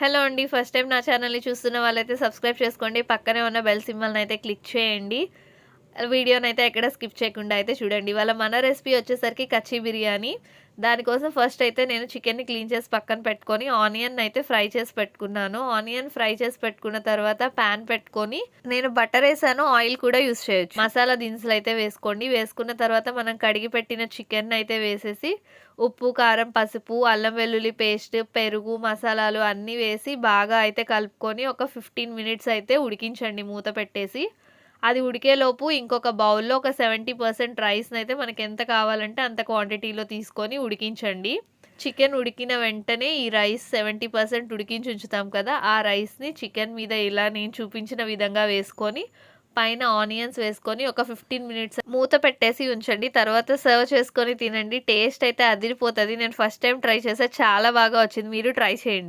Hello అండి first time నా ఛానల్ని చూస్తున్న వాళ్ళైతే సబ్స్క్రైబ్ చేసుకోండి. పక్కనే ఉన్న బెల్ సింబల్ని అయితే క్లిక్ చేయండి. వీడియోని అయితే ఎక్కడ స్కిప్ చేయకుండా అయితే చూడండి. వాళ్ళ మన రెసిపీ వచ్చేసరికి కచ్చి బిర్యానీ. దానికోసం ఫస్ట్ అయితే నేను చికెన్ని క్లీన్ చేసి పక్కన పెట్టుకొని ఆనియన్ అయితే ఫ్రై చేసి పెట్టుకున్నాను. ఆనియన్ ఫ్రై చేసి పెట్టుకున్న తర్వాత ప్యాన్ పెట్టుకొని నేను బటర్ వేసాను. ఆయిల్ కూడా యూస్ చేయొచ్చు. మసాలా దినుసులు అయితే వేసుకోండి. వేసుకున్న తర్వాత మనం కడిగి పెట్టిన చికెన్ అయితే వేసేసి ఉప్పు కారం పసుపు అల్లం వెల్లుల్లి పేస్ట్ పెరుగు మసాలాలు అన్నీ వేసి బాగా అయితే కలుపుకొని ఒక ఫిఫ్టీన్ మినిట్స్ అయితే ఉడికించండి. మూత పెట్టేసి అది ఉడికేలోపు ఇంకొక బౌల్లో ఒక సెవెంటీ పర్సెంట్ రైస్ని అయితే మనకి ఎంత కావాలంటే అంత క్వాంటిటీలో తీసుకొని ఉడికించండి. చికెన్ ఉడికిన వెంటనే ఈ రైస్ సెవెంటీ పర్సెంట్ ఉడికించి ఉంచుతాం కదా ఆ రైస్ని చికెన్ మీద ఇలా నేను చూపించిన విధంగా వేసుకొని పైన ఆనియన్స్ వేసుకొని ఒక ఫిఫ్టీన్ మినిట్స్ మూత పెట్టేసి ఉంచండి. తర్వాత సర్వ్ చేసుకొని తినండి. టేస్ట్ అయితే అదిరిపోతుంది. నేను ఫస్ట్ టైం ట్రై చేసా. చాలా బాగా వచ్చింది. మీరు ట్రై చేయండి.